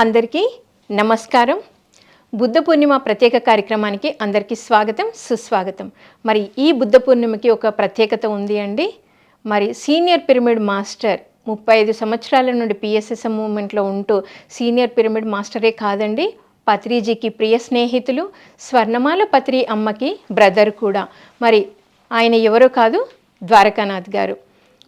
అందరికీ నమస్కారం. బుద్ధ పూర్ణిమ ప్రత్యేక కార్యక్రమానికి అందరికీ స్వాగతం సుస్వాగతం. మరి ఈ బుద్ధ పూర్ణిమకి ఒక ప్రత్యేకత ఉంది అండి. మరి సీనియర్ పిరమిడ్ మాస్టర్ ముప్పై ఐదు సంవత్సరాల నుండి పిఎస్ఎస్ఎం మూమెంట్లో ఉంటూ సీనియర్ పిరమిడ్ మాస్టరే కాదండి పత్రిజీకి ప్రియ స్నేహితులు స్వర్ణమాల పత్రి అమ్మకి బ్రదర్ కూడా. మరి ఆయన ఎవరో కాదు ద్వారకానాథ్ గారు.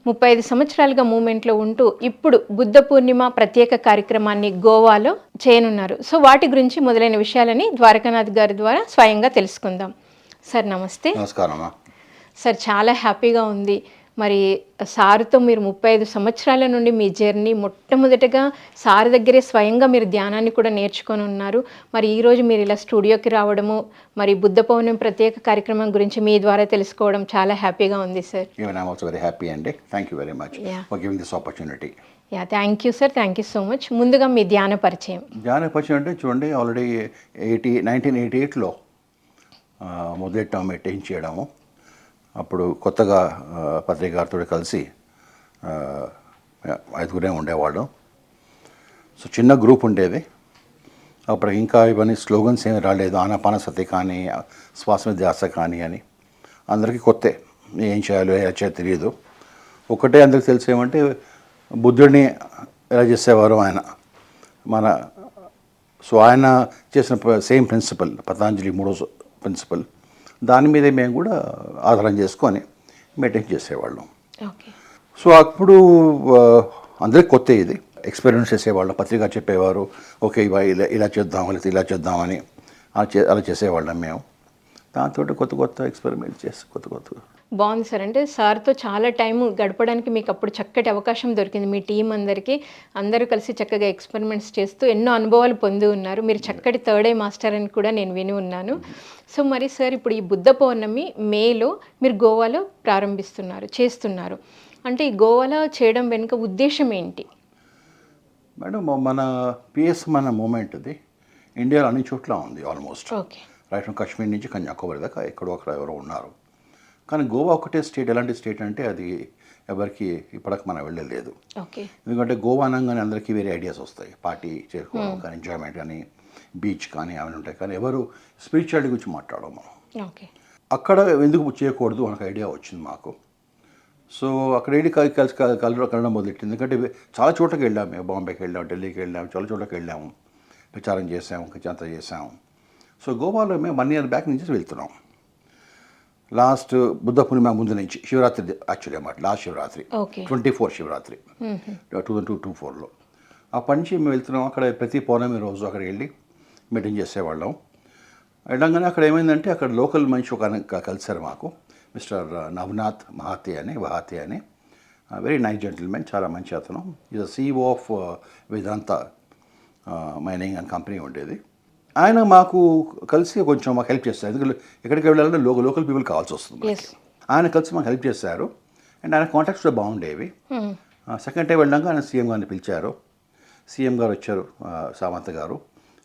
ముప్పై ఐదు సంవత్సరాలుగా మూమెంట్లో ఉంటూ ఇప్పుడు బుద్ధ పూర్ణిమ ప్రత్యేక కార్యక్రమాన్ని గోవాలో చేయనున్నారు. సో వాటి గురించి మొదలైన విషయాలని ద్వారకానాథ్ గారి ద్వారా స్వయంగా తెలుసుకుందాం. సార్ నమస్తే. నమస్కారం సార్ చాలా హ్యాపీగా ఉంది. మరి సార్తో మీరు ముప్పై ఐదు సంవత్సరాల నుండి మీ జర్నీ మొట్టమొదటగా సార్ దగ్గరే స్వయంగా మీరు ధ్యానాన్ని కూడా నేర్చుకొని ఉన్నారు. మరి ఈరోజు మీరు ఇలా స్టూడియోకి రావడము మరి బుద్ధ పౌర్ణమి ప్రత్యేక కార్యక్రమం గురించి మీ ద్వారా తెలుసుకోవడం చాలా హ్యాపీగా ఉంది సార్. వెరీ హ్యాపీ అండి thank you very much Yeah. For giving this opportunity ya thank you sir thank you so much ముందుగా మీ ధ్యాన పరిచయం. ధ్యాన పరిచయం అంటే చూడండి ఆల్రెడీ ఎయిటీ నైన్టీన్ ఎయిటీ ఎయిట్లో మొదలెట్టాము మెయింటైన్ చేయడము. అప్పుడు కొత్తగా ఆ, పత్రిక గారితో కలిసి ఐదుగురే ఉండేవాళ్ళం. సో చిన్న గ్రూప్ ఉండేది. అప్పుడు ఇంకా ఇవన్నీ స్లోగన్స్ ఏమి రాలేదు. ఆనాపానసతి కానీ శ్వాస ధ్యాస కానీ అని. అందరికీ కొత్తే. ఏం చేయాలో ఎలా చేయాలో తెలియదు. ఒకటే అందరికి తెలిసేమంటే బుద్ధుడిని ఎలా చేసేవారు ఆయన? మన సో ఆయన చేసిన సేమ్ ప్రిన్సిపల్ పతాంజలి మూడో ప్రిన్సిపల్. దాని మీదే మేము కూడా ఆధారం చేసుకొని మెయింటైన్ చేసేవాళ్ళం. సో అప్పుడు అందరికి కొత్త ఇది. ఎక్స్పెరిమెంట్ చేసేవాళ్ళం. పత్రిక చెప్పేవారు. ఓకే ఇవా ఇలా ఇలా చేద్దాం లేకపోతే ఇలా చేద్దామని. అలా చే అలా చేసేవాళ్ళం మేము. దాంతో కొత్త కొత్త ఎక్స్పెరిమెంట్ చేసి కొత్త కొత్త బాగుంది సార్. అంటే సార్తో చాలా టైం గడపడానికి మీకు అప్పుడు చక్కటి అవకాశం దొరికింది. మీ టీం అందరికీ అందరూ కలిసి చక్కగా ఎక్స్పెరిమెంట్స్ చేస్తూ ఎన్నో అనుభవాలు పొంది ఉన్నారు. మీరు చక్కటి థర్డ్ ఐ మాస్టర్ అని కూడా నేను విని ఉన్నాను. సో మరి సార్ ఇప్పుడు ఈ బుద్ధ పౌర్ణమి మేలో మీరు గోవాలో ప్రారంభిస్తున్నారు చేస్తున్నారు. అంటే ఈ గోవాలో చేయడం వెనుక ఉద్దేశం ఏంటి? మేడం మన పిఎస్ మన మూమెంట్ అది. ఇండియాలో అన్ని చోట్ల ఉంది almost. Okay. Right from Kashmir నుంచి కన్యాకుమారి దాకా ఎక్కడో అక్కడ ఎవరో ఉన్నారు. కానీ గోవా ఒకటే స్టేట్. ఎలాంటి స్టేట్ అంటే అది ఎవరికి ఇప్పటికి మనం వెళ్ళలేదు. ఎందుకంటే గోవా అనగానే అందరికీ వేరే ఐడియాస్ వస్తాయి. పార్టీ చేసుకోవడం కానీ ఎంజాయ్మెంట్ కానీ బీచ్ కానీ అవన్నీ ఉంటాయి. కానీ ఎవరు స్పిరిచువాలిటీ గురించి మాట్లాడడం మనం అక్కడ ఎందుకు చేయకూడదు అనే ఐడియా వచ్చింది మాకు. సో అక్కడ వెళ్ళి కలిసి కలిసి కలర్ కలడం మొదలెట్టింది. ఎందుకంటే చాలా చోట్లకి వెళ్ళాము మేము. బాంబేకి వెళ్ళాము ఢిల్లీకి వెళ్ళాము చాలా చోట్లకి వెళ్ళాము ప్రచారం చేసాము అంతా చేసాము సో గోవాలో మేము వన్ ఇయర్ బ్యాక్ నుంచి వెళ్తున్నాం. లాస్ట్ బుద్ధ పూర్ణిమ ముందు నుంచి శివరాత్రి యాక్చువల్లీ అన్నమాట last Shivaratri. Twenty four Shivaratri. Two thousand two two ఫోర్లో అప్పటి నుంచి మేము వెళ్తున్నాం అక్కడ ప్రతి పౌర్ణమి రోజు అక్కడ వెళ్ళి మీటింగ్ చేసేవాళ్ళం. వెళ్ళంగానే అక్కడ ఏమైందంటే అక్కడ లోకల్ మనిషి ఒక ఆయన క- కలిశారు మాకు. మిస్టర్ నవనాథ్ మహాతి అని వహాతి అని. వెరీ నైస్ జెంటిల్మెన్ చాలా మంచి అతను. Is CEO of Vedanta mining and company ఉండేది. ఆయన మాకు కలిసి కొంచెం మాకు హెల్ప్ చేస్తారు. ఎందుకంటే ఎక్కడికి వెళ్ళాలంటే లోకల్ లోకల్ పీపుల్ కావాల్సి వస్తుంది. ఆయన కలిసి మాకు హెల్ప్ చేశారు. అండ్ ఆయన కాంటాక్ట్స్ కూడా బాగుండేవి. సెకండ్ టైం వెళ్ళాక ఆయన సీఎం గారిని పిలిచారు. సీఎం గారు వచ్చారు సామంత్ గారు.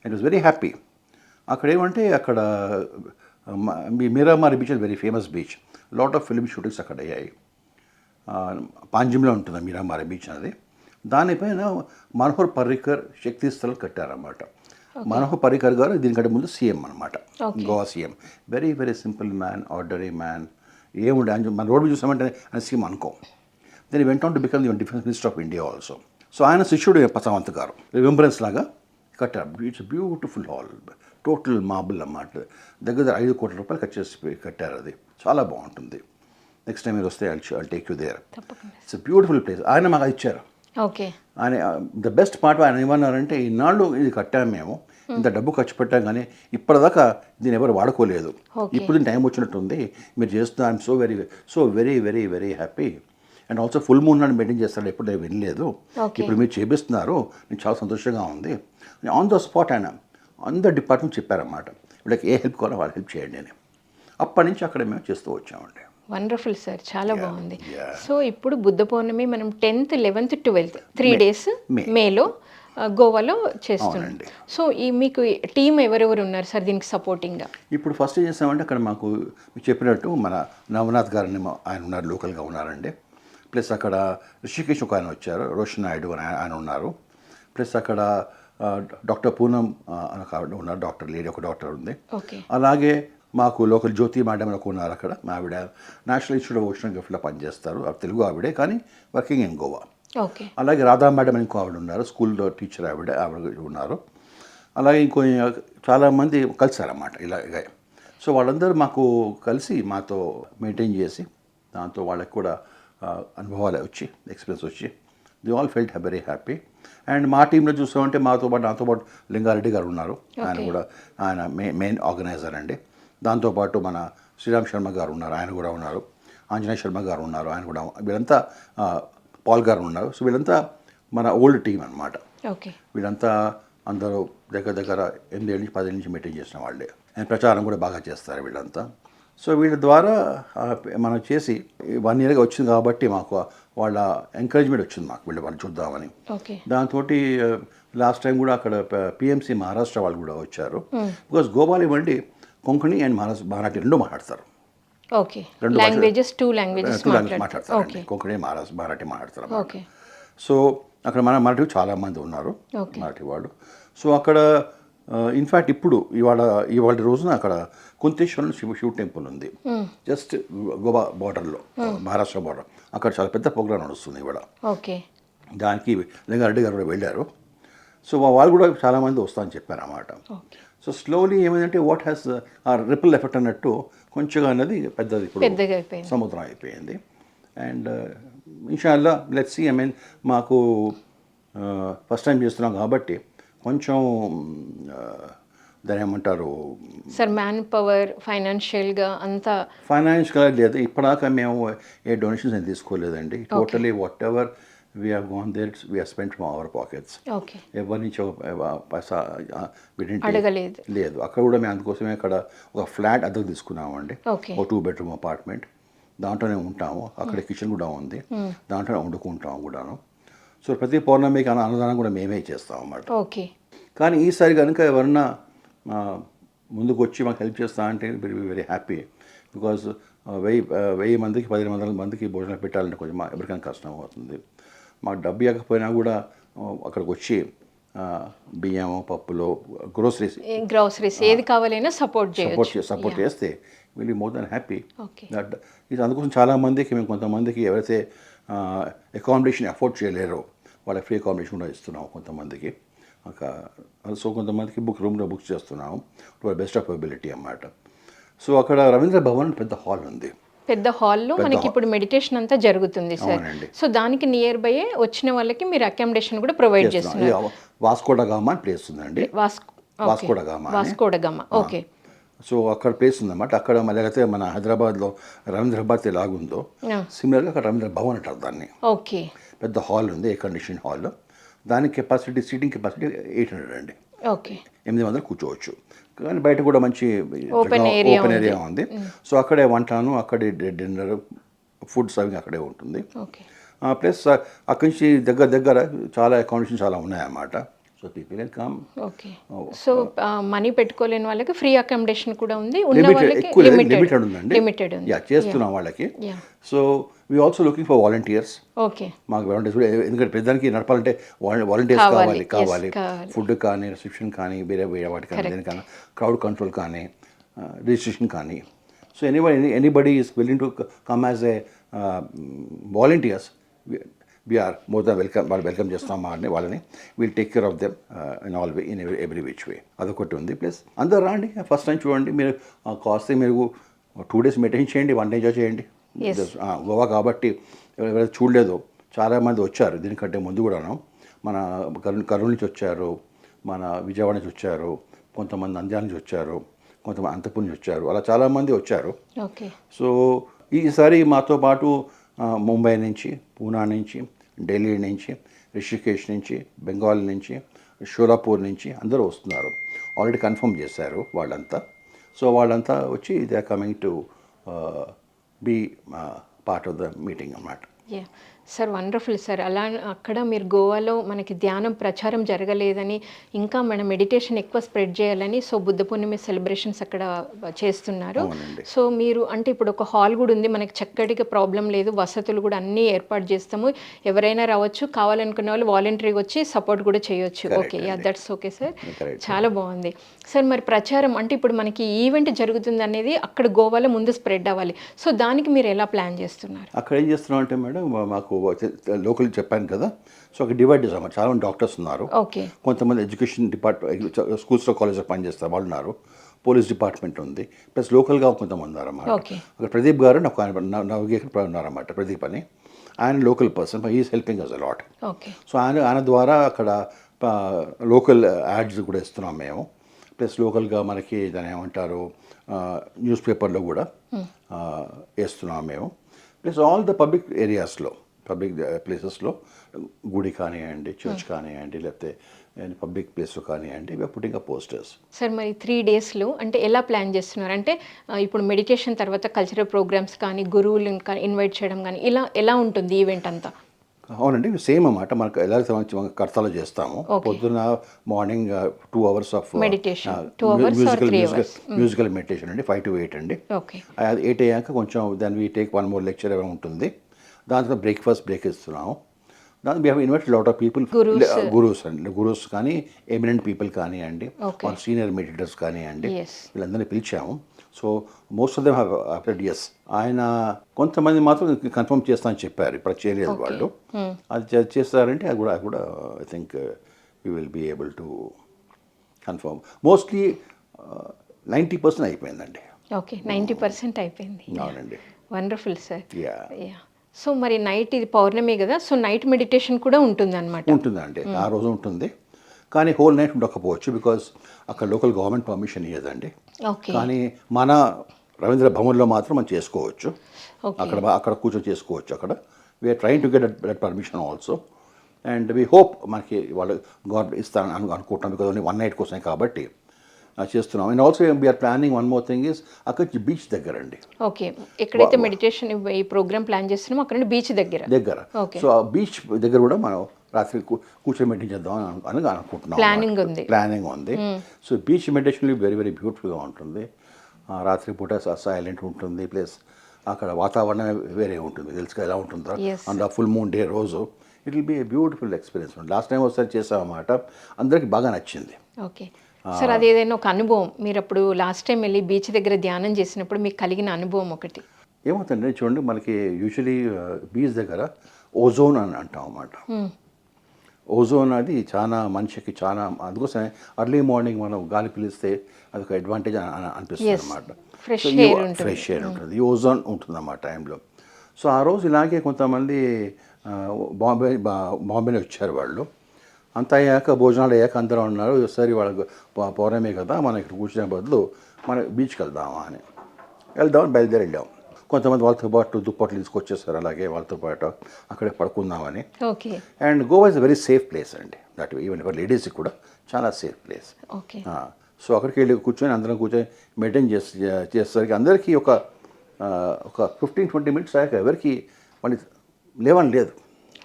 ఇట్ వాస్ వెరీ హ్యాపీ అక్కడ ఏమంటే అక్కడ Miramar beach very famous beach lot of film shootings అక్కడ అయ్యాయి. పాంజిమ్లో ఉంటుంది మీరామారి బీచ్ అనేది. దానిపైన మనోహర్ పర్రికర్ శక్తి స్థల్ కట్టారన్నమాట. మనోహర్ పర్రికర్ గారు దీనికంటే ముందు సీఎం అనమాట Goa CM. Very very simple man ordinary man ఏముండే? ఆయన మన రోడ్డు చూసామంటే ఆయన సీఎం అనుకో. Then went to become the defence minister of India also so ఆయన శిష్యుడు పసవంత్ గారు. రిమెంబరెన్స్ లాగా కట్టారు. It's beautiful hall total marble అన్నమాట. దగ్గర దగ్గర ఐదు కోట్ల రూపాయలు ఖర్చు చేసి కట్టారు అది. చాలా బాగుంటుంది. నెక్స్ట్ టైం మీరు వస్తే I take you there it's beautiful place ఆయన మాకు ఇచ్చారు. ఓకే ఆయన ద బెస్ట్ పార్ట్ ఆయన ఏమన్నారంటే ఇన్నాళ్ళు ఇది కట్టాము మేము ఇంత డబ్బు ఖర్చు పెట్టాం కానీ ఇప్పటిదాకా దీన్ని ఎవరు వాడుకోలేదు. ఇప్పుడు దీని టైం వచ్చినట్టుంది మీరు చేస్తున్నారు I'm so very so very very very happy and also full moon నాడు మెయింటైన్ చేస్తాడు ఎప్పుడు నేను వినలేదు. ఇప్పుడు మీరు చేపిస్తున్నారు నేను చాలా సంతోషంగా ఉంది. ఆన్ ద స్పాట్ ఆయన అందరు డిపార్ట్మెంట్ చెప్పారన్నమాట. వీళ్ళకి ఏ హెల్ప్ కావాలో వాళ్ళు హెల్ప్ చేయండి అని. అప్పటి నుంచి అక్కడ మేము చేస్తూ వచ్చామండి. వండర్ఫుల్ సార్ చాలా బాగుంది. సో ఇప్పుడు బుద్ధ పౌర్ణమి మనం tenth eleventh twelfth three days. మేలో గోవాలో చేస్తున్నాం. సో ఈ మీకు టీం ఎవరెవరు ఉన్నారు సార్ దీనికి సపోర్టింగ్గా ఇప్పుడు ఫస్ట్ చేసామంటే అక్కడ మాకు చెప్పినట్టు మన నవనాథ్ గారిని ఆయన ఉన్నారు లోకల్గా ఉన్నారండి. ప్లస్ అక్కడ ఋషికేష్ ఒక ఆయన వచ్చారు రోషన్ నాయుడు అని ఆయన- ఉన్నారు. ప్లస్ అక్కడ డాక్టర్ పూనం ఆవిడ ఉన్నారు డాక్టర్ లేడీ ఒక డాక్టర్ ఉంది. అలాగే మాకు లోకల్ జ్యోతి మేడం అని ఒక ఉన్నారు అక్కడ. మా ఆవిడ నేషనల్ ఇన్స్టిట్యూట్ ఆఫ్ ఓషన్ గిఫ్ట్లో పనిచేస్తారు. తెలుగు ఆవిడే కానీ వర్కింగ్ ఇన్ గోవా ఓకే. అలాగే రాధా మేడం ఇంకో ఆవిడ ఉన్నారు. స్కూల్లో టీచర్ ఆవిడ ఆవిడ ఉన్నారు. అలాగే ఇంకో చాలామంది కలిసారన్నమాట ఇలాగే. సో వాళ్ళందరూ మాకు కలిసి మాతో మెయింటైన్ చేసి దాంతో వాళ్ళకి కూడా అనుభవాలు వచ్చి ఎక్స్పీరియన్స్ వచ్చి the all felt very happy and మా టీంలో చూసామంటే మాతో పాటు నాతో పాటు లింగారెడ్డి గారు ఉన్నారు. ఆయన కూడా ఆయన మెయిన్ ఆర్గనైజర్ అండి. దాంతోపాటు మన శ్రీరామ్ శర్మ గారు ఉన్నారు ఆయన కూడా ఉన్నారు ఆంజనేయ శర్మ గారు ఉన్నారు ఆయన కూడా వీళ్ళంతా పాల్ గారు ఉన్నారు. సో వీళ్ళంతా మన ఓల్డ్ టీం అన్నమాట. ఓకే. వీళ్ళంతా అందరూ దగ్గర దగ్గర ఎనిమిది ఏళ్ళ నుంచి పది నుంచి మీటింగ్ చేసిన వాళ్ళే. అండ్ ప్రచారం కూడా బాగా చేస్తారు వీళ్ళంతా. సో వీళ్ళ ద్వారా మనం చేసి వన్ ఇయర్గా వచ్చింది కాబట్టి మాకు వాళ్ళ ఎంకరేజ్మెంట్ వచ్చింది మాకు వీళ్ళు వాళ్ళు చూద్దామని. దాంతో లాస్ట్ టైం కూడా అక్కడ పిఎంసి మహారాష్ట్ర వాళ్ళు కూడా వచ్చారు. బికాస్ గోపాల్ ఇవ్వండి కొంకణి అండ్ మహారాష్ట్ర మరాఠీ రెండు మాట్లాడతారు. ఓకే. రెండు languages two languages two language మాట్లాడతారు. కొంకణి మహారాష్ట్ర మరాఠీ మాట్లాడతారు ఓకే. సో అక్కడ మన మరాఠీ చాలా మంది ఉన్నారు. మరాఠీ వాళ్ళు. సో అక్కడ ఇన్ఫ్యాక్ట్ ఇప్పుడు ఇవాళ ఇవాళ రోజున అక్కడ కుంతేశ్వరం శివ శివ టెంపుల్ ఉంది. జస్ట్ గోవా బార్డర్లో మహారాష్ట్ర బార్డర్. అక్కడ చాలా పెద్ద ప్రోగ్రామ్ నడుస్తుంది ఇవాళ. ఓకే. దానికి లింగారెడ్డి గారు కూడా వెళ్ళారు. సో వాళ్ళు కూడా చాలామంది వస్తామని చెప్పారు అన్నమాట సో స్లోలీ ఏమైందంటే what has a ripple effect అన్నట్టు కొంచెంగా అన్నది పెద్దది ఇప్పుడు పెద్దగా అయిపోయింది. సముద్రం అయిపోయింది. అండ్ ఇన్షాల్లా లెట్స్ సి ఐ మీన్ మాకు ఫస్ట్ టైం చేస్తున్నాం కాబట్టి కొంచెం uh, దాని ఏమంటారు? సార్ మ్యాన్ పవర్ ఫైనాన్షియల్గా అంతా ఫైనాన్షియల్గా లేదు. ఇప్పటిదాకా మేము ఏ donations తీసుకోలేదండి. Totally whatever we're gone there we're spend from our pockets ఎవరి నుంచి పైసా. లేదు. అక్కడ కూడా మేము అందుకోసమే అక్కడ ఒక ఫ్లాట్ అద్దెకు తీసుకున్నామండి. ఒక టూ బెడ్రూమ్ అపార్ట్మెంట్ దాంట్లోనే ఉంటాము. అక్కడ కిచెన్ కూడా ఉంది. దాంట్లోనే వండుకుంటాము కూడాను. సో ప్రతి పౌర్ణమికి అన్న అన్నదానం కూడా మేమే చేస్తాం అన్నమాట ఓకే. కానీ ఈసారి కనుక ఎవరన్నా ముందుకు వచ్చి మాకు హెల్ప్ చేస్తా అంటే వెరీ వెరీ హ్యాపీ బికాజ్ వెయ్యి వెయ్యి మందికి పదిహేను వందల మందికి భోజనం పెట్టాలంటే కొంచెం ఎవరికైనా కష్టం అవుతుంది. మాకు డబ్బు ఇవ్వకపోయినా కూడా అక్కడికి వచ్చి బియ్యం పప్పులు గ్రోసరీస్ గ్రాసరీస్ ఏది కావాలైనా సపోర్ట్ సపోర్ట్ సపోర్ట్ చేస్తే will more than happy that ఇది అందుకోసం చాలా మందికి మేము కొంతమందికి ఎవరైతే అకామిడేషన్ అఫోర్డ్ చేయలేరో వాళ్ళకి ఫ్రీ అకామిడేషన్ కూడా ఇస్తున్నాం కొంతమందికి. ఒక సో కొంతమందికి బుక్ రూమ్లో బుక్ చేస్తున్నాం టు బెస్ట్ ఆఫ్ అబిలిటీ అన్నమాట. సో అక్కడ రవీంద్ర భవన్ పెద్ద హాల్ ఉంది. పెద్ద హాల్లో మనకి ఇప్పుడు మెడిటేషన్ అంతా జరుగుతుంది సార్. సో దానికి నియర్ బై వచ్చిన వాళ్ళకి మీరు అకామిడేషన్ కూడా ప్రొవైడ్ చేస్తున్నాం. చేస్తున్నారు. ఇది వాస్కోడా గామా అని ప్లేస్ ఉందండి. వాస్కో వాస్కోడ గామా అని. వాస్కోడగమ్మ ఓకే సో అక్కడ ప్లేస్ ఉందన్నమాట. అక్కడ అయితే మన హైదరాబాద్లో రవీంద్రబాద్ ఎలాగుందో. సిమిలర్గా అక్కడ రవీంద్ర భవన్ అంటారు దాన్ని. ఓకే పెద్ద హాల్ ఉంది ఎయిర్ కండిషన్ హాల్ దాని capacity seating capacity eight hundred అండి. ఓకే ఎనిమిది వందలు కూర్చోవచ్చు. కానీ బయట కూడా మంచి ఓపెన్. ఏరియా ఉంది. సో అక్కడే వంటాను అక్కడే డిన్నర్ ఫుడ్ సర్వింగ్ అక్కడే ఉంటుంది. ప్లస్ అక్కడి నుంచి దగ్గర దగ్గర చాలా అకామిడేషన్ చాలా ఉన్నాయన్నమాట. So people can come okay so money పెట్టుకోలేని వాళ్ళకి ఫ్రీ అకామిడేషన్ కూడా ఉంది. ఉన్న వాళ్ళకి లిమిటెడ్ ఉందండి. లిమిటెడ్ ఉంది. యా చేస్తున్నాం వాళ్ళకి. So we also looking for volunteers okay మాకు వాలంటీర్స్ కూడా ఎందుకంటే పెద్దానికి నడపాలంటే వాలంటీర్స్ కావాలి, కావాలి. ఫుడ్ కానీ రిసెప్షన్ కానీ వేరే వేరే వాటి కానీ దేనికైనా క్రౌడ్ కంట్రోల్ కానీ రిజిస్ట్రేషన్ కానీ. So any anybody is willing to come as a volunteers we're more than welcome వాళ్ళు వెల్కమ్ చేస్తాం వాళ్ళని. వాళ్ళని will take care of them in all way in every which way అదొకటి ఉంది. ప్లస్ అందరు రాండి. ఫస్ట్ టైం చూడండి. మీరు కాస్తే మీరు టూ డేస్ మెయింటైన్ చేయండి వన్ డే ఎంజాయ్ చేయండి. గోవా కాబట్టి ఎవరైతే చూడలేదో చాలామంది వచ్చారు. దీనికంటే ముందు కూడాను. మన కర్నూలు కర్నూలు నుంచి వచ్చారు మన విజయవాడ నుంచి వచ్చారు కొంతమంది నంద్యాల నుంచి వచ్చారు కొంతమంది అంతపూర్ నుంచి వచ్చారు. అలా చాలామంది వచ్చారు. సో ఈసారి మాతో పాటు ముంబై నుంచి పూనా నుంచి ఢిల్లీ నుంచి రిషికేష్ నుంచి బెంగాల్ నుంచి షోలాపూర్ నుంచి అందరూ వస్తున్నారు. ఆల్రెడీ కన్ఫర్మ్ చేశారు వాళ్ళంతా. సో వాళ్ళంతా వచ్చి they are coming to be part of the meeting అన్నమాట. Sir wonderful sir. అలా అక్కడ మీరు గోవాలో మనకి ధ్యానం ప్రచారం జరగలేదని ఇంకా మన మెడిటేషన్ ఎక్కువ స్ప్రెడ్ చేయాలని సో బుద్ధ పూర్ణిమ సెలబ్రేషన్స్ అక్కడ చేస్తున్నారు. సో మీరు అంటే ఇప్పుడు ఒక హాల్ కూడా ఉంది మనకి చక్కటిగా ప్రాబ్లం లేదు వసతులు కూడా అన్నీ ఏర్పాటు చేస్తాము. ఎవరైనా రావచ్చు కావాలనుకున్న వాళ్ళు వాలంటరీగా వచ్చి సపోర్ట్ కూడా చేయొచ్చు. Okay. Yeah. That's okay sir. చాలా బాగుంది. సార్ మరి ప్రచారం అంటే ఇప్పుడు మనకి ఈవెంట్ జరుగుతుంది అనేది అక్కడ గోవాలో ముందు స్ప్రెడ్ అవ్వాలి. సో దానికి మీరు ఎలా ప్లాన్ చేస్తున్నారు? అక్కడ ఏం చేస్తున్నాం అంటే మేడం మాకు లోకల్ చెప్పాను కదా సో అక్కడ డివైడ్ చేసాం చాలా మంది డాక్టర్స్ ఉన్నారు. ఓకే. కొంతమంది ఎడ్యుకేషన్ డిపార్ట్మెంట్ స్కూల్స్లో కాలేజ్లో పనిచేస్తారు వాళ్ళు ఉన్నారు. పోలీస్ డిపార్ట్మెంట్ ఉంది. ప్లస్ లోకల్గా కొంతమంది ఉన్నారన్నమాట. అక్కడ ప్రదీప్ గారు నాకు ఆయన నవగేకర్ ఉన్నారన్నమాట ప్రదీప్ అని. ఆయన local person is helping us a lot okay. So ఆయన ఆయన ద్వారా అక్కడ లోకల్ యాడ్స్ కూడా ఇస్తున్నాం మేము. ప్లస్ లోకల్గా మనకి దాని ఏమంటారు న్యూస్ పేపర్లో కూడా వేస్తున్నాం మేము. ప్లస్ ఆల్ ద పబ్లిక్ ఏరియాస్లో పబ్లిక్ ప్లేసెస్లో గుడి కానివ్వండి చర్చ్ కానివ్వండి లేకపోతే పబ్లిక్ ప్లేస్ కానివ్వండి పుట్టింగ్ పోస్టర్స్ సార్ మరి త్రీ డేస్లో అంటే ఎలా ప్లాన్ చేస్తున్నారు? అంటే ఇప్పుడు మెడిటేషన్ తర్వాత కల్చరల్ ప్రోగ్రామ్స్ కానీ గురువులను కానీ ఇన్వైట్ చేయడం కానీ ఇలా ఎలా ఉంటుంది ఈవెంట్ అంతా? అవునండి సేమ్ అన్నమాట. మనకు ఎలా కర్తలో చేస్తాము. Okay. పొద్దున morning two hours of musical? Musical meditation అండి ఫైవ్ టు ఎయిట్ అండి. ఎయిట్ అయ్యాక కొంచెం దాని we take one more lecture ఏమైనా ఉంటుంది. దాని తర్వాత బ్రేక్ఫాస్ట్ బ్రేక్ ఇస్తున్నాము. దాని we have invite lot of people. Gurus అండి. గురూస్ కానీ ఎమినెంట్ పీపుల్ కానివ్వండి Okay. సీనియర్ మెడిటర్స్ కానివ్వండి Yes. వీళ్ళందరినీ పిలిచాము. So most of them have yes ఆయన కొంతమంది మాత్రం కన్ఫర్మ్ చేస్తా అని చెప్పారు ఇప్పుడు చేయలేదు. వాళ్ళు. అది చే- చేస్తారంటే అది కూడా అది కూడా I think you will be able to confirm mostly ninety percent అయిపోయిందండి. ఓకే నైంటీ పర్సెంట్ అయిపోయింది. అవునండి. Wonderful sir yeah yeah so మరి నైట్ ఇది పౌర్ణమి కదా సో నైట్ మెడిటేషన్ కూడా ఉంటుంది అనమాట ఉంటుందండి ఆ రోజు ఉంటుంది. కానీ హోల్ నైట్ ఉండకపోవచ్చు బికాజ్ అక్కడ లోకల్ గవర్నమెంట్ పర్మిషన్ ఇవ్వదండి ఓకే. కానీ మన రవీంద్ర భవన్లో మాత్రం మనం చేసుకోవచ్చు. అక్కడ అక్కడ కూర్చొని చేసుకోవచ్చు అక్కడ. We're train to get that permission also and we hope మనకి వాళ్ళు గవర్నమెంట్ ఇస్తారని అను అనుకుంటున్నాం బికాజ్ ఓన్లీ వన్ నైట్ కోసమే కాబట్టి చేస్తున్నాం. And also we're planning one more thing is అక్కడ బీచ్ దగ్గర అండి ఓకే ఎక్కడైతే మెడిటేషన్ ఈ ప్రోగ్రామ్ ప్లాన్ చేస్తున్నామో అక్కడ బీచ్ దగ్గర. దగ్గర. సో ఆ బీచ్ దగ్గర కూడా మనం రాత్రి కూర్చొని చేద్దాం అని అను- అని అనుకుంటున్నాం అన్నమాట. ఉంది. ప్లానింగ్ ఉంది. So beach meditation very very బ్యూటిఫుల్గా ఉంటుంది. రాత్రి పూట సైలెంట్ ఉంటుంది. ప్లస్ అక్కడ వాతావరణం వేరే ఉంటుంది. తెలుసు కదా ఎలా ఉంటుందో. అండ్ ఆ ఫుల్ మూన్ డే రోజు it will be a beautiful experience last time ఒకసారి చేసామన్నమాట అందరికి బాగా నచ్చింది. ఓకే సార్ అది ఏదైనా ఒక అనుభవం. మీరు అప్పుడు లాస్ట్ టైం వెళ్ళి బీచ్ దగ్గర ధ్యానం చేసినప్పుడు మీకు కలిగిన అనుభవం ఒకటి. ఏమవుతుందంటే చూడండి మనకి యూజువలీ బీచ్ దగ్గర ఓజోన్ అని అంటాం అన్నమాట. ఓజోన్ అది చాలా మనిషికి చాలా అందుకోసమే అర్లీ మార్నింగ్ మనం గాలి పీలిస్తే అది ఒక అడ్వాంటేజ్ అనిపిస్తుంది. అనమాట. ఫ్రెష్ ఎయిర్ ఉంటుంది. ఓజోన్ ఉంటుంది అన్నమాట టైంలో. సో ఆ రోజు ఇలాగే కొంతమంది బాంబే బాంబేలో వచ్చారు వాళ్ళు. అంత అయ్యాక భోజనాలు అయ్యాక అందరూ ఉన్నారు. సరే వాళ్ళకి పౌర్ణమి కదా మనం ఇక్కడ కూర్చునే బదులు మనం బీచ్కి వెళ్దామా అని. వెళ్దామని బయలుదేరి వెళ్ళాం కొంతమంది వాళ్ళతో పాటు దుప్పట్లు తీసుకొచ్చేసారు అలాగే వాళ్ళతో పాటు అక్కడే పడుకుందామని. Okay. And Goa is very safe place అండి. దట్ ఈవెన్ ఫర్ లేడీస్కి కూడా చాలా సేఫ్ ప్లేస్. ఓకే. సో అక్కడికి వెళ్ళి కూర్చొని అందరం కూర్చొని మెయింటైన్ చేసి చేసేసరికి అందరికీ ఒక ఒక ఫిఫ్టీన్ ట్వంటీ మినిట్స్ అయ్యాక ఎవరికి మళ్ళీ లేవని లేదు.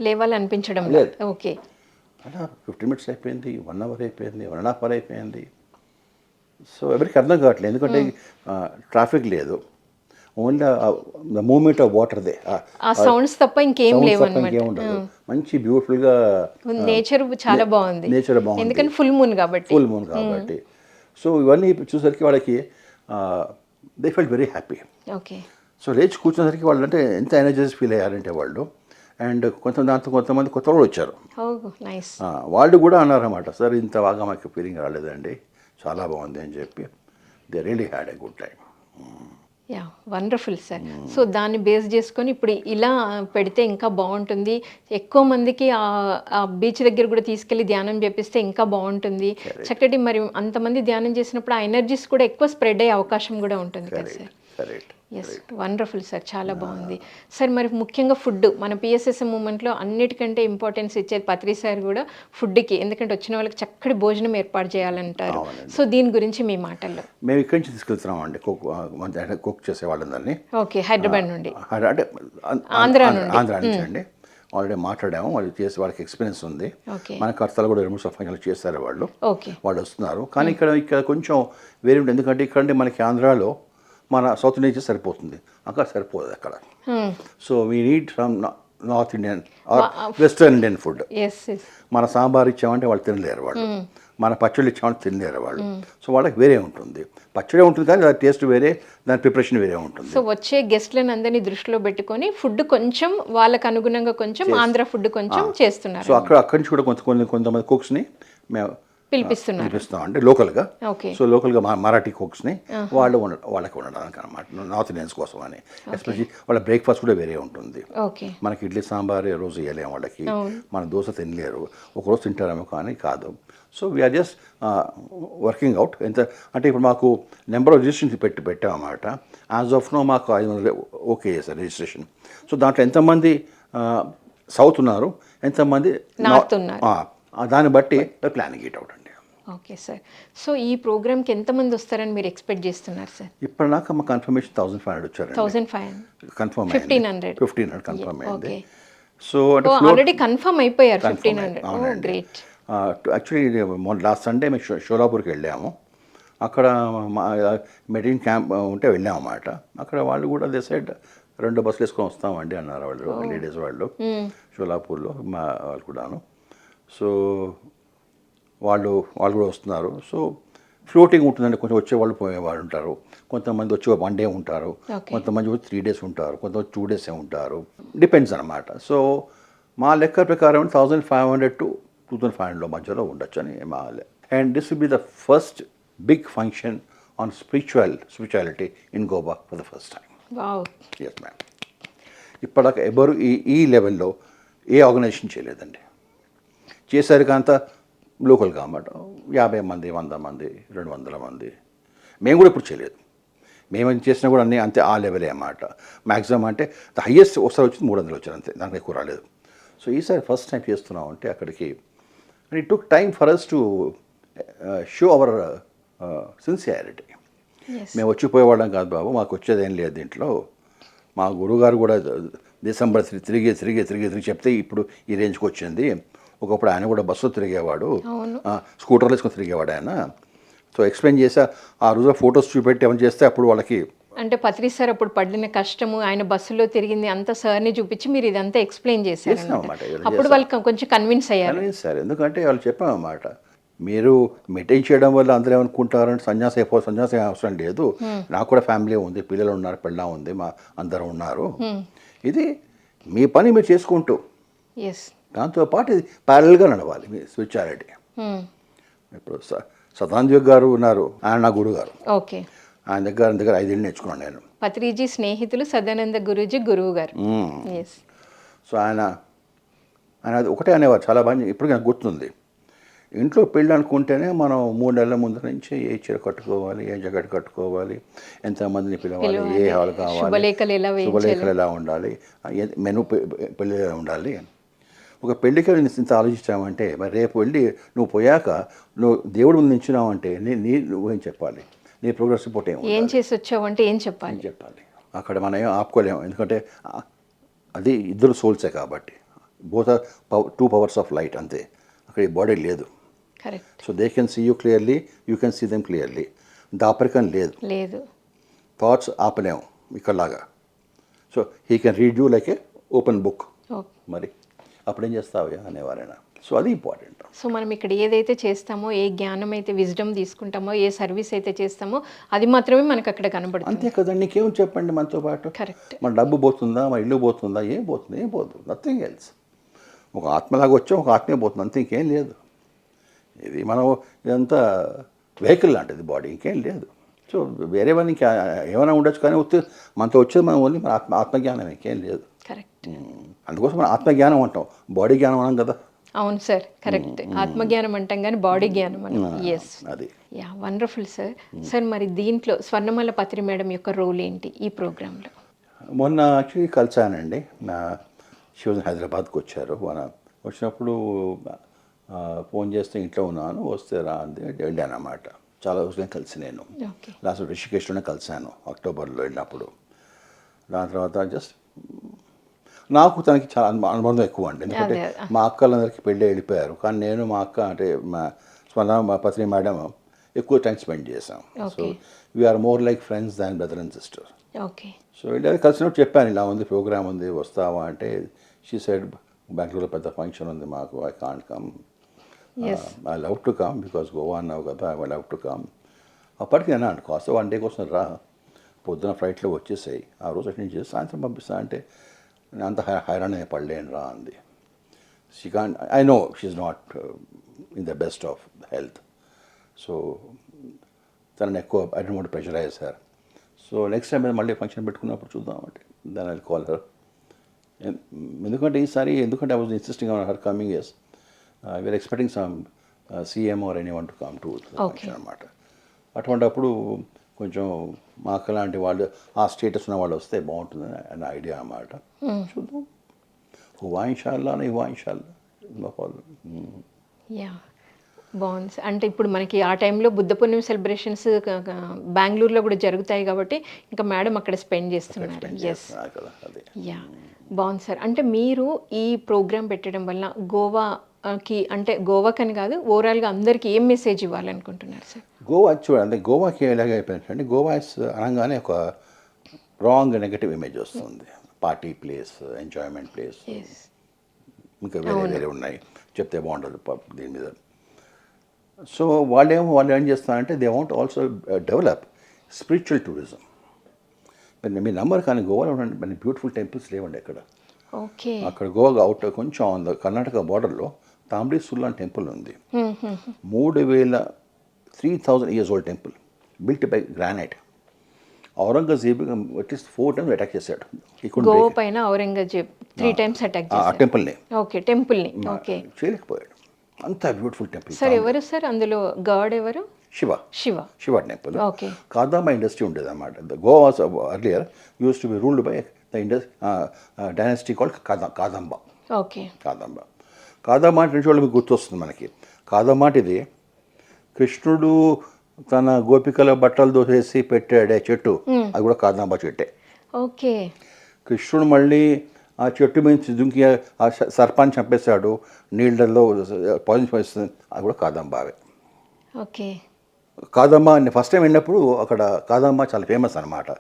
లేవాలనిపించడం లేదు. ఓకే. అలా ఫిఫ్టీన్ మినిట్స్ అయిపోయింది వన్ అవర్ అయిపోయింది వన్ అండ్ హాఫ్ అవర్ అయిపోయింది. సో ఎవరికి అర్థం కావట్లేదు. ఎందుకంటే ట్రాఫిక్ లేదు. Only the moment of water they uh sounds తప్ప ఇంకేం లేవు ఉండదు. మంచి బ్యూటిఫుల్గా నేచర్ చాలా బాగుంది. నేచర్ బాగుంది. ఎందుకంటే ఫుల్ మూన్ కాబట్టి. ఫుల్ మూన్ కాబట్టి. సో ఇవన్నీ చూసరికి వాళ్ళకి they felt very happy okay. So లేచి కూర్చునేసరికి వాళ్ళు అంటే ఎంత ఎనర్జైజ్ ఫీల్ అయ్యారంటే వాళ్ళు అండ్ కొంత దాంతో కొంతమంది కొత్త వాళ్ళు వచ్చారు. వాళ్ళు కూడా అన్నారన్నమాట సార్ ఇంత బాగా మాకు ఫీలింగ్ రాలేదండి చాలా బాగుంది అని చెప్పి. They really had a good time yeah wonderful sir. So దాన్ని బేస్ చేసుకొని ఇప్పుడు ఇలా పెడితే ఇంకా బాగుంటుంది. ఎక్కువ మందికి ఆ- బీచ్ దగ్గర కూడా తీసుకెళ్ళి ధ్యానం చేపిస్తే ఇంకా బాగుంటుంది. చక్కటి మరి అంతమంది ధ్యానం చేసినప్పుడు ఆ ఎనర్జీస్ కూడా ఎక్కువ స్ప్రెడ్ అయ్యే అవకాశం కూడా ఉంటుంది కదా సార్. ఎస్ వండర్ఫుల్ సార్ చాలా బాగుంది. సార్ మరి ముఖ్యంగా ఫుడ్ మన పిఎస్ఎస్ఎం మూమెంట్లో అన్నిటికంటే ఇంపార్టెన్స్ ఇచ్చేది పత్రి సార్ కూడా ఫుడ్కి. ఎందుకంటే వచ్చిన వాళ్ళకి చక్కటి భోజనం ఏర్పాటు చేయాలంటారు. సో దీని గురించి మీ మాటల్లో. మేము ఇక్కడి నుంచి తీసుకెళ్తున్నాం అండి కుక్ కుక్ చేసే వాళ్ళందరినీ. ఓకే హైదరాబాద్ నుండి. అంటే ఆంధ్ర ఆంధ్ర నుంచి అండి. ఆల్రెడీ మాట్లాడాము. వాళ్ళు చేసి వాళ్ళకి ఎక్స్పీరియన్స్ ఉంది. ఓకే మన కర్తలు కూడా రెండు మూడు ఫంక్షన్లు చేస్తారు వాళ్ళు. ఓకే వాళ్ళు వస్తున్నారు. కానీ ఇక్కడ ఇక్కడ కొంచెం వేరే ఉంటుంది. ఎందుకంటే ఇక్కడ మనకి ఆంధ్రాలో మన సౌత్ ఇండియన్ సరిపోతుంది. అక్కడ సరిపోదు అక్కడ. So we need from north Indian or western Indian food మన సాంబార్ ఇచ్చామంటే వాళ్ళు తినలేరు వాళ్ళు. మన పచ్చళ్ళు ఇచ్చామంటే తినలేరు వాళ్ళు. సో వాళ్ళకి వేరే ఉంటుంది. పచ్చడి ఉంటుంది కానీ దాని టేస్ట్ వేరే దాని ప్రిపరేషన్ వేరే ఉంటుంది. సో వచ్చే గెస్ట్లను అందరినీ దృష్టిలో పెట్టుకొని ఫుడ్ కొంచెం వాళ్ళకు అనుగుణంగా కొంచెం ఆంధ్ర ఫుడ్ కొంచెం చేస్తున్నారు సో అక్కడ అక్కడి నుంచి కూడా కొంత కొన్ని కొంతమంది కుక్స్ని మేము పిలిపిస్తున్నారు. పిలిపిస్తాం. అంటే లోకల్గా. సో లోకల్గా మా మరాఠీ కుక్స్ని వాళ్ళు వాళ్ళకి ఉండడానికి అనమాట నార్త్ ఇండియన్స్ కోసం అని ఎస్పెషల్లీ వాళ్ళ బ్రేక్ఫాస్ట్ కూడా వేరే ఉంటుంది. మనకి ఇడ్లీ సాంబార్ ఏ రోజు ఇవ్వలేము వాళ్ళకి. మన దోశ తినలేరు. ఒకరోజు తింటారేమో కానీ కాదు. So we're just working out ఎంత అంటే ఇప్పుడు మాకు నెంబర్ ఆఫ్ రిజిస్ట్రేషన్ పెట్టి పెట్టామన్నమాట. యాజ్ ఆఫ్ నో మాకు ఐదు వందలు ఓకే చేశారు రిజిస్ట్రేషన్. సో దాంట్లో ఎంతమంది సౌత్ ఉన్నారు ఎంతమంది దాన్ని బట్టి ప్లానింగ్ ఇట్ అవుట్ అండి. ఓకే సార్ సో ఈ ప్రోగ్రామ్కి ఎంతమంది వస్తారని మీరు ఎక్స్పెక్ట్ చేస్తున్నారు సార్ ఇప్పటిదాకా మా కన్ఫర్మేషన్ థౌసండ్ ఫైవ్ హండ్రెడ్ వచ్చారండి. Thousand five hundred confirm 1500. Fifteen hundred confirm అయింది. సో ఆల్రెడీ కన్ఫర్మ్ అయిపోయారు ఫిఫ్టీన్. హండ్రెడ్. గ్రేట్ యాక్చువల్లీ మొన్న లాస్ట్ సండే మేము షో- షోలాపూర్కి వెళ్ళాము. అక్కడ మా మెడిన్ క్యాంప్ ఉంటే వెళ్ళాము అన్నమాట అక్కడ వాళ్ళు కూడా డిసైడ్ రెండు బస్సులు వేసుకొని వస్తామండి అన్నారు వాళ్ళు. లేడీస్ వాళ్ళు. షోలాపూర్లో మా వాళ్ళు కూడాను. సో వాళ్ళు వాళ్ళు కూడా వస్తున్నారు. సో ఫ్లోటింగ్ ఉంటుందండి. కొంచెం వచ్చే వాళ్ళు పోయేవాళ్ళు ఉంటారు. కొంతమంది వచ్చి వన్ డే ఉంటారు. కొంతమంది వచ్చి త్రీ డేస్ ఉంటారు. కొంతమంది టూ డేస్ ఉంటారు. డిపెండ్స్ అనమాట సో మా లెక్క ప్రకారం thousand five hundred to two thousand five hundred మధ్యలో ఉండొచ్చు అని మా and this will be the first big function on spiritual spirituality in Goa for the first time yes ma'am ఇప్పటిదాకా ఎవరు ఈ ఈ లెవెల్లో ఏ ఆర్గనైజేషన్ చేయలేదండి. చేశారు కాంత లోకల్గా అన్నమాట యాభై మంది వంద మంది రెండు వందల మంది. మేము కూడా ఇప్పుడు చేయలేదు. మేము ఏం చేసినా కూడా అన్నీ అంతే ఆ లెవెలే అన్నమాట. మ్యాక్సిమం అంటే ద హయ్యెస్ట్ ఒకసారి వచ్చింది మూడు వందలు వచ్చారు అంతే దానికి ఎక్కువ రాలేదు. సో ఈసారి ఫస్ట్ టైం చేస్తున్నాం అంటే అక్కడికి. It took time for us to show our sincerity మేము వచ్చిపోయేవాళ్ళం కాదు బాబు మాకు వచ్చేది ఏం లేదు దీంట్లో. మా గురువుగారు కూడా డిసెంబర్ తిరిగి తిరిగి తిరిగి తిరిగి తిరిగి చెప్తే ఇప్పుడు ఈ రేంజ్కి వచ్చింది. ఒకప్పుడు ఆయన కూడా బస్సులో తిరిగేవాడు. స్కూటర్లు వేసుకొని తిరిగేవాడు ఆయన. సో ఎక్స్ప్లెయిన్ చేసా ఆ రోజు ఫొటోస్ చూపెట్టి ఏమైనా చేస్తే అప్పుడు వాళ్ళకి అంటే పత్రి సార్ అప్పుడు పడిన కష్టము ఆయన బస్సులో తిరిగింది అంతా సార్ని చూపించి మీరు ఇదంతా ఎక్స్ప్లెయిన్ చేశారు అప్పుడు వాళ్ళకి కొంచెం కన్విన్స్ అయ్యారు. సార్ ఎందుకంటే వాళ్ళు చెప్పామన్నమాట మీరు మెయింటైన్ చేయడం వల్ల అందరూ ఏమనుకుంటారంటే సన్యాసి అయిపో సన్యాసి అవసరం లేదు. నాకు కూడా ఫ్యామిలీ ఉంది పిల్లలు ఉన్నారు పెళ్ళ ఉంది మా అందరూ ఉన్నారు. ఇది మీ పని మీరు చేసుకుంటూ ఎస్ దాంతోపాటు ఇది ప్యారల్గా నడవాలి మీ స్పిరిచువాలిటీ ఇప్పుడు స- సదానంద గారు ఉన్నారు ఆయన నా గురువు గారు ఓకే. ఆయన దగ్గర ఆయన దగ్గర ఐదేళ్ళు నేర్చుకున్నాను నేను. పత్రిజీ స్నేహితులు సదానంద గురూజీ గురువు గారు సో ఆయన ఆయన అది ఒకటే అనేవారు చాలా బాగా ఇప్పుడు నాకు గుర్తుంది. ఇంట్లో పెళ్ళి అనుకుంటేనే మనం మూడు నెలల ముందు నుంచి ఏ చీర కట్టుకోవాలి ఏ జగట్ కట్టుకోవాలి ఎంతమందిని పిలవాలి ఏ హాల్ కావాలి శుభలేఖలు ఎలా ఉండాలి మెను పెళ్ళి ఉండాలి ఒక పెళ్ళికి నేను ఇంత ఆలోచించామంటే మరి రేపు వెళ్ళి నువ్వు పోయాక నువ్వు దేవుడు ముందు నించున్నావంటే నీ నీ నువ్వేం చెప్పాలి? నీ ప్రోగ్రెస్ రిపోర్ట్ ఏం ఏం చేసి వచ్చావు అంటే ఏం చెప్పాలి? చెప్పాలి? అక్కడ మనం ఏం ఆపుకోలేము. ఎందుకంటే అది ఇద్దరు సోల్సే కాబట్టి. Both two powers of light అంతే. అక్కడ ఈ బాడీ లేదు. So they can see you clearly you can see them clearly దాపరికం లేదు. లేదు. థాట్స్ ఆపలేము ఇక్కడలాగా. So he can read you like a open book మరి అప్పుడేం చేస్తావు అనేవారైనా. సో అది ఇంపార్టెంట్. సో మనం ఇక్కడ ఏదైతే చేస్తామో ఏ జ్ఞానం అయితే విజ్డమ్ తీసుకుంటామో ఏ సర్వీస్ అయితే చేస్తామో అది మాత్రమే మనకు అక్కడ కనబడుతుంది. అంతే కదండి నీకేం చెప్పండి మనతో పాటు? కరెక్ట్. మన డబ్బు పోతుందా మన ఇల్లు పోతుందా ఏం పోతుంది ఏం పోతుంది నథింగ్ ఎల్స్. ఒక ఆత్మలాగా వచ్చాం ఒక ఆత్మే పోతుంది అంతే ఇంకేం లేదు. ఇది మనం ఇదంతా వెహికల్ లాంటిది బాడీ ఇంకేం లేదు. సో వేరే వాళ్ళని ఇంకా ఏమైనా ఉండొచ్చు కానీ మనతో వచ్చేది మనం ఓన్లీ మన ఆత్మ ఆత్మజ్ఞానం ఇంకేం లేదు. అందుకోసం మనం ఆత్మజ్ఞానం అంటాం. బాడీ జ్ఞానం అనం కదా. అవును సార్ కరెక్ట్. ఆత్మజ్ఞానం అంటాం కానీ బాడీ జ్ఞానం అని ఎస్ అది. Yeah wonderful sir. సార్ మరి దీంట్లో స్వర్ణమాల పత్రి మేడం యొక్క రోల్ ఏంటి ఈ ప్రోగ్రాంలో? మొన్న యాక్చువల్లీ కలిసానండి నా శివ హైదరాబాద్కి వచ్చారు. మన వచ్చినప్పుడు ఫోన్ చేస్తే ఇంట్లో ఉన్నాను. వస్తే రా అంది. వెళ్ళాను అన్నమాట చాలా రోజులే కలిసి నేను. ఓకే. లాస్ట్ రిషికేశ్లోనే కలిశాను. అక్టోబర్లో వెళ్ళినప్పుడు. దాని తర్వాత జస్ట్ నాకు తనకి చాలా అనుబ- అనుబంధం ఎక్కువ అండి ఎందుకంటే. మా అక్కలందరికీ పెళ్ళి వెళ్ళిపోయారు. కానీ నేను మా అక్క అంటే మా స్వర్ణ మా పత్ని మేడం ఎక్కువ టైం స్పెండ్ చేసాం so. We're more like friends than brother and sister. Okay. So వెళ్ళి కలిసినప్పుడు చెప్పాను ఇలా ఉంది ప్రోగ్రామ్ ఉంది వస్తావా అంటే షీ సైడ్ బెంగళూరులో పెద్ద ఫంక్షన్ ఉంది మాకు I can't come. I love to come because Goa అన్నావు కదా ఐ లవ్ టు కమ్ అప్పటికి అన్నాను కాస్త వన్ డే కోసం రా. పొద్దున ఫ్లైట్లో వచ్చేసాయి. ఆ రోజు అటెండ్ చేసి సాయంత్రం పంపిస్తా అంటే నేను అంత హై హైరాణ పడలేను రా అంది. She can I know she's not in the best of health so తనని ఎక్కువ I don't want pressurize sir so next time మళ్ళీ ఫంక్షన్ పెట్టుకున్నప్పుడు చూద్దాం అంటే దాని ఐ కాల్ హర్ ఎందుకంటే ఈసారి ఎందుకంటే I was insisting on her coming yes we're expecting some CM or anyone to come to function అనమాట అటువంటప్పుడు కొంచెం మా అక్క లాంటి వాళ్ళు ఆ స్టేటస్ ఉన్న వాళ్ళు వస్తే బాగుంటుంది అనే ఐడియా అన్నమాట. చూద్దాం. హువా ఇన్షాల్లా హువా ఇన్షాల్లా నో ప్రాబ్లం యా బాగుంది. అంటే ఇప్పుడు మనకి ఆ టైంలో బుద్ధ పూర్ణిమ సెలబ్రేషన్స్ బెంగళూరులో కూడా జరుగుతాయి కాబట్టి ఇంకా మేడం అక్కడ స్పెండ్ చేస్తున్నారు. ఎస్ యా బాగుంది సార్. అంటే మీరు ఈ ప్రోగ్రామ్ పెట్టడం వల్ల గోవాకి అంటే గోవాకని కాదు ఓవరాల్గా అందరికీ ఏం మెసేజ్ ఇవ్వాలనుకుంటున్నారు సార్? గోవా చూడండి గోవాకి ఎలాగ అయిపోయిందంటే గోవా అనగానే ఒక రాంగ్ నెగటివ్ ఇమేజ్ వస్తుంది. Party place enjoyment place. ఇంకా వేరే వేరే ఉన్నాయి. చెప్తే బాగుండదు దీని మీద. సో వాళ్ళేమో వాళ్ళు ఏం చేస్తారంటే they want also develop spiritual tourism me number కానీ గోవాలో ఉండండి బ్యూటిఫుల్ టెంపుల్స్ లేవండి అక్కడ ఓకే. అక్కడ గోవా అవుట్ కొంచెం కర్ణాటక బార్డర్లో తాంబ్రీ సుల్లాన్ టెంపుల్ ఉంది. మూడు వేల three thousand years old temple built by granite. Aurangzeb at least four times attack చేశాడు. గోవా పైన ఔరంగజేబ్ త్రీ టైమ్స్ అటాక్ టెంపుల్ని. ఓకే టెంపుల్ని. ఓకే. చేయలేకపోయాడు. అంత బ్యూటిఫుల్ టెంపుల్. సార్ ఎవరు సార్? అందులో గాడ్ ఎవరు? Shiva. Shiva. Shiva temple. Okay. Kadamba industry ఉండేది అన్నమాట the Goa earlier use to be ruled by the Indus dynasty called కాదా కాదంబా ఓకే. కాదంబ కాదమ్మ అంటే నుంచి వాళ్ళు మీకు గుర్తొస్తుంది మనకి. కాదమ్మ అంటే ఇది? కృష్ణుడు తన గోపికల బట్టలు దోసేసి పెట్టాడే చెట్టు. అది కూడా కాదంబ చెట్టే. ఓకే. కృష్ణుడు మళ్ళీ ఆ చెట్టు మీద దుంకి ఆ సర్పాన్ని చంపేశాడు. నీళ్ళల్లో పాయిజన్ పోయిస్తుంది అది కూడా కాదంబావే. ఓకే. కాదమ్మ అని ఫస్ట్ టైం వెళ్ళినప్పుడు అక్కడ కాదమ్మ చాలా ఫేమస్ అనమాట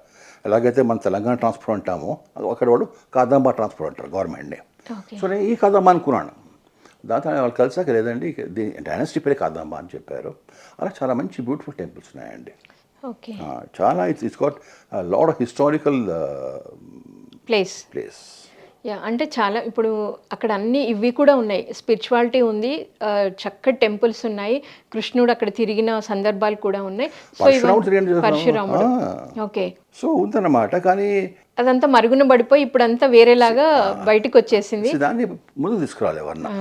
ఎలాగైతే మన తెలంగాణ ట్రాన్స్పోర్ట్ అంటామో అక్కడ వాళ్ళు కాదమ్మ ట్రాన్స్పోర్ట్ అంటారు గవర్నమెంట్ని సో నేను ఈ కాదమ్మ అనుకున్నాను. దాంతో వాళ్ళు కలిసాక లేదండి. దీని డైనాసిటీ పేరే కాదమ్మ అని చెప్పారు. అలా చాలా మంచి బ్యూటిఫుల్ టెంపుల్స్ ఉన్నాయండి. చాలా it's it's got lot of historical place place yeah అంటే చాలా ఇప్పుడు అక్కడ అన్ని ఇవి కూడా ఉన్నాయి. స్పిరిచువాలిటీ ఉంది చక్కటి టెంపుల్స్ ఉన్నాయి. కృష్ణుడు అక్కడ తిరిగిన సందర్భాలు కూడా ఉన్నాయి. సో పరశురాముడు. ఓకే సో ఉందన్నమాట కానీ అదంతా మరుగున పడిపోయి ఇప్పుడు అంతా వేరేలాగా బయటకు వచ్చేసింది. దాన్ని ముందు తీసుకురాలి ఎవరన్నా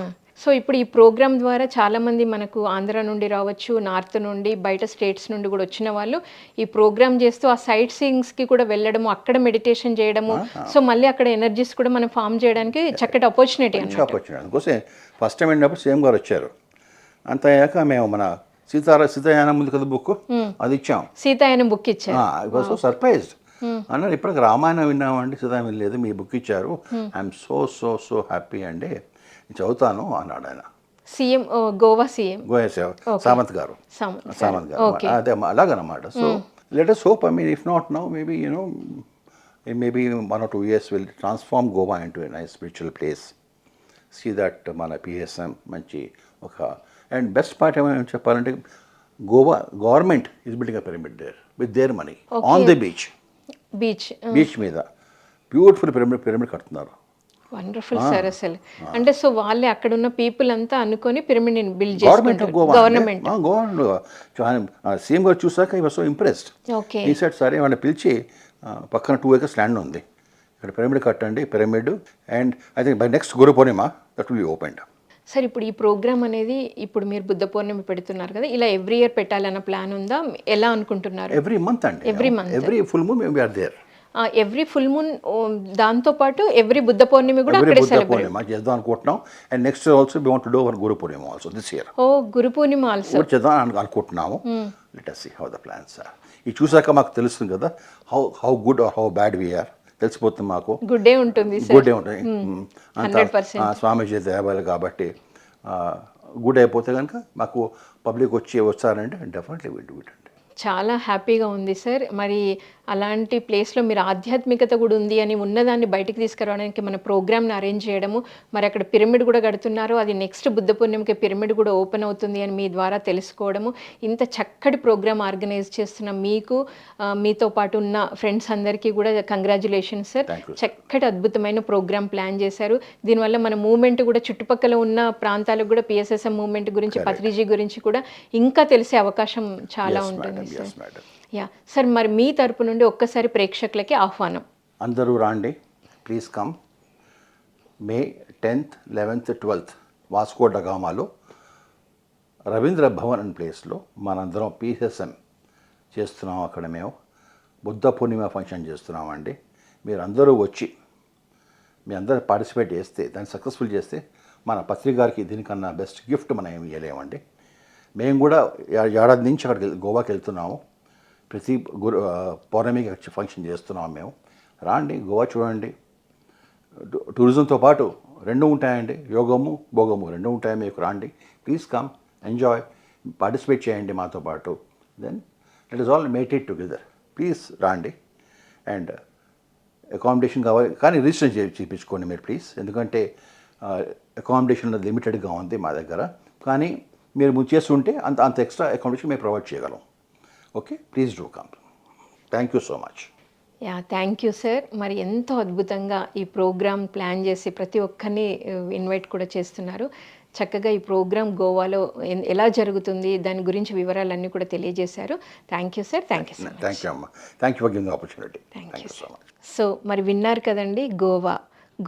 సో ఇప్పుడు ఈ ప్రోగ్రామ్ ద్వారా చాలా మంది మనకు ఆంధ్ర నుండి రావచ్చు నార్త్ నుండి బయట స్టేట్స్ నుండి కూడా వచ్చిన వాళ్ళు ఈ ప్రోగ్రామ్ చేస్తూ ఆ సైట్ సీయింగ్స్కి కూడా వెళ్ళడము అక్కడ మెడిటేషన్ చేయడము. సో మళ్ళీ అక్కడ ఎనర్జీస్ కూడా మనం ఫామ్ చేయడానికి చక్కటి ఆపర్చునిటీ వచ్చినాడు అందుకోసం ఫస్ట్ టైం వెళ్ళినప్పుడు సీఎం గారు వచ్చారు. అంత అయ్యాక మేము మన సీతారా సీతాయానం ముందు కదా బుక్ అది ఇచ్చాం. సీతాయన బుక్ ఇచ్చారు. ఐ వాజ్ సో సర్ప్రైజ్డ్ అన్నారు ఇప్పటికి రామాయణం విన్నామండి సీతాయం వినలేదు మీ బుక్ ఇచ్చారు. I'm so so so happy అండి. చదువుతాను అన్నాడు ఆయన. CM Goa CM. Goa Sawant గారు. సామంత్ గారు. అదే అలాగనమాట. So let's hope I mean if not now maybe you know maybe one or two years will transform Goa into nice spiritual place see that మన PSM మంచి ఒక అండ్ బెస్ట్ పార్ట్ ఏమైనా చెప్పాలంటే Goa government is building a pyramid there with their money on the beach beach beach మీద. Beautiful pyramid pyramid కడుతున్నారు. Wonderful sir అసలు. అంటే so వాళ్ళే అక్కడ ఉన్న పీపుల్ అంతా అనుకొని pyramid build government government CM గారు చూసాక ఈ వాజ్ సో ఇంప్రెస్డ్ ఓకే ఈ సెట్ సరే వాళ్ళని పిలిచి పక్కన టూ ఏకర్స్ ల్యాండ్ ఉంది. ఇక్కడ పిరమిడ్ కట్టండి pyramid and I think by next Guru Purnima that will be opened sir ఇప్పుడు ఈ ప్రోగ్రామ్ అనేది ఇప్పుడు మీరు బుద్ధ పౌర్ణమి పెడుతున్నారు కదా ఇలా ఎవ్రీ ఇయర్ పెట్టాలన్న ప్లాన్ ఉందా? ఎలా అనుకుంటున్నారు? ఎవ్రీ మంత్ అండి. Every month. Every full moon మేము are there every full moon దాంతో పాటు ఎవ్రీ బుద్ధ పౌర్ణమి కూడా అక్కడే సెలబ్రేట్ చేద్దాం అనుకుంటున్నాం. And next also be want to do our Guru Purnima also this year oh Guru Purnima also చేద్దాం అని అనుకుంటున్నాము. Let us see how the plans are ఇది చూసాక మాకు తెలుస్తుంది కదా how how good are how bad we are తెలిసిపోతుంది మాకు. గుడ్ డే ఉంటుంది సార్ గుడ్ ఉంటుంది. అంత 100%. ఆ, స్వామీజీ దేవాలి కాబట్టి గుడ్ అయిపోతే కనుక మాకు పబ్లిక్ వచ్చి వచ్చారంటే డెఫినెట్లీ విల్ డూ ఇట్ అండి చాలా హ్యాపీగా ఉంది సార్ మరి అలాంటి ప్లేస్లో మీరు ఆధ్యాత్మికత కూడా ఉంది అని ఉన్నదాన్ని బయటికి తీసుకురావడానికి మన ప్రోగ్రామ్ని అరేంజ్ చేయడము మరి అక్కడ పిరమిడ్ కూడా కడుతున్నారు అది నెక్స్ట్ బుద్ధ పూర్ణిమకి పిరమిడ్ కూడా ఓపెన్ అవుతుంది అని మీ ద్వారా తెలుసుకోవడము. ఇంత చక్కటి ప్రోగ్రామ్ ఆర్గనైజ్ చేస్తున్న మీకు మీతో పాటు ఉన్న ఫ్రెండ్స్ అందరికీ కూడా కంగ్రాచులేషన్స్ సార్. చక్కటి అద్భుతమైన ప్రోగ్రామ్ ప్లాన్ చేశారు. దీనివల్ల మన మూమెంట్ కూడా చుట్టుపక్కల ఉన్న ప్రాంతాలకు కూడా పిఎస్ఎస్ఎం మూమెంట్ గురించి పత్రిజీ గురించి కూడా ఇంకా తెలిసే అవకాశం చాలా ఉంటుంది సార్. యా. సార్ మరి మీ తరపు నుండి ఒక్కసారి ప్రేక్షకులకి ఆహ్వానం. అందరూ రాండి. Please come. May tenth eleventh twelfth Vasco డగామాలో Ravindra Bhavan అనే ప్లేస్లో మనందరం పీఎస్ఎం చేస్తున్నాం అక్కడ మేము. బుద్ధ పూర్ణిమ ఫంక్షన్ చేస్తున్నామండి. మీరు అందరూ వచ్చి మీ అందరూ పార్టిసిపేట్ చేస్తే దాన్ని సక్సెస్ఫుల్ చేస్తే మన పత్రిక గారికి దీనికన్నా బెస్ట్ గిఫ్ట్ మనం ఏమి ఇవ్వలేమండి మేము కూడా ఏడాది నుంచి అక్కడికి గోవాకి వెళ్తున్నాము. ప్రతి గురు పౌర్ణమికి వచ్చి ఫంక్షన్ చేస్తున్నాం మేము. రాండి గోవా చూడండి. టూరిజంతో పాటు రెండు ఉంటాయండి యోగము భోగము రెండు ఉంటాయి మీకు రాండి. ప్లీజ్ కమ్ ఎంజాయ్ పార్టిసిపేట్ చేయండి మాతో పాటు. Then it is all mate it together please రాండి. అండ్ అకామిడేషన్ కావాలి కానీ రిజిస్టర్ చే చేయించుకోండి మీరు ప్లీజ్ ఎందుకంటే అకామిడేషన్ లిమిటెడ్గా ఉంది మా దగ్గర. కానీ మీరు ముందు చేస్తుంటే అంత అంత ఎక్స్ట్రా అకామిడేషన్ మేము ప్రొవైడ్ చేయగలం. Okay please do come thank you so much yeah thank you sir మరి ఎంతో అద్భుతంగా ఈ ప్రోగ్రామ్ ప్లాన్ చేసి ప్రతి ఒక్కరిని ఇన్వైట్ కూడా చేస్తున్నారు. చక్కగా ఈ ప్రోగ్రామ్ గోవాలో ఎలా జరుగుతుంది దాని గురించి వివరాలన్నీ కూడా తెలియజేశారు. Thank you sir thank you sir thank you అమ్మ. Thank you for giving opportunity thank you so much so మరి విన్నారు కదండి గోవా.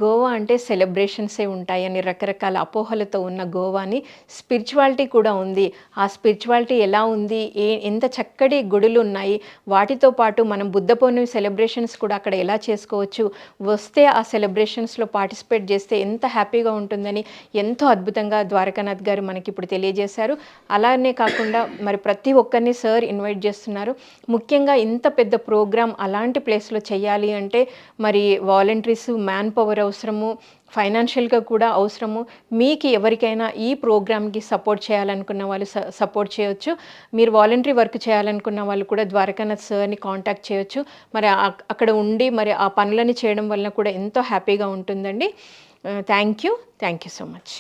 గోవా అంటే సెలబ్రేషన్సే ఉంటాయని రకరకాల అపోహలతో ఉన్న గోవాని స్పిరిచువాలిటీ కూడా ఉంది. ఆ స్పిరిచువాలిటీ ఎలా ఉంది? ఏ ఎంత చక్కటి గుడులు ఉన్నాయి వాటితో పాటు మనం బుద్ధ పౌర్ణమి సెలబ్రేషన్స్ కూడా అక్కడ ఎలా చేసుకోవచ్చు? వస్తే ఆ సెలబ్రేషన్స్లో పార్టిసిపేట్ చేస్తే ఎంత హ్యాపీగా ఉంటుందని ఎంతో అద్భుతంగా ద్వారకానాథ్ గారు మనకి ఇప్పుడు తెలియజేశారు. అలానే కాకుండా మరి ప్రతి ఒక్కరిని సార్ ఇన్వైట్ చేస్తున్నారు. ముఖ్యంగా ఇంత పెద్ద ప్రోగ్రామ్ అలాంటి ప్లేస్లో చేయాలి అంటే మరి వాలంటీర్స్ మ్యాన్ పవర్ అవసరము ఫైనాన్షియల్గా కూడా అవసరము. మీకు ఎవరికైనా ఈ ప్రోగ్రామ్కి సపోర్ట్ చేయాలనుకున్న వాళ్ళు స- సపోర్ట్ చేయొచ్చు. మీరు వాలంటరీ వర్క్ చేయాలనుకున్న వాళ్ళు కూడా ద్వారకానాథ్ సార్ని కాంటాక్ట్ చేయొచ్చు. మరి అక్కడ ఉండి మరి ఆ పనులని చేయడం వలన కూడా ఎంతో హ్యాపీగా ఉంటుందండి. Thank you thank you so much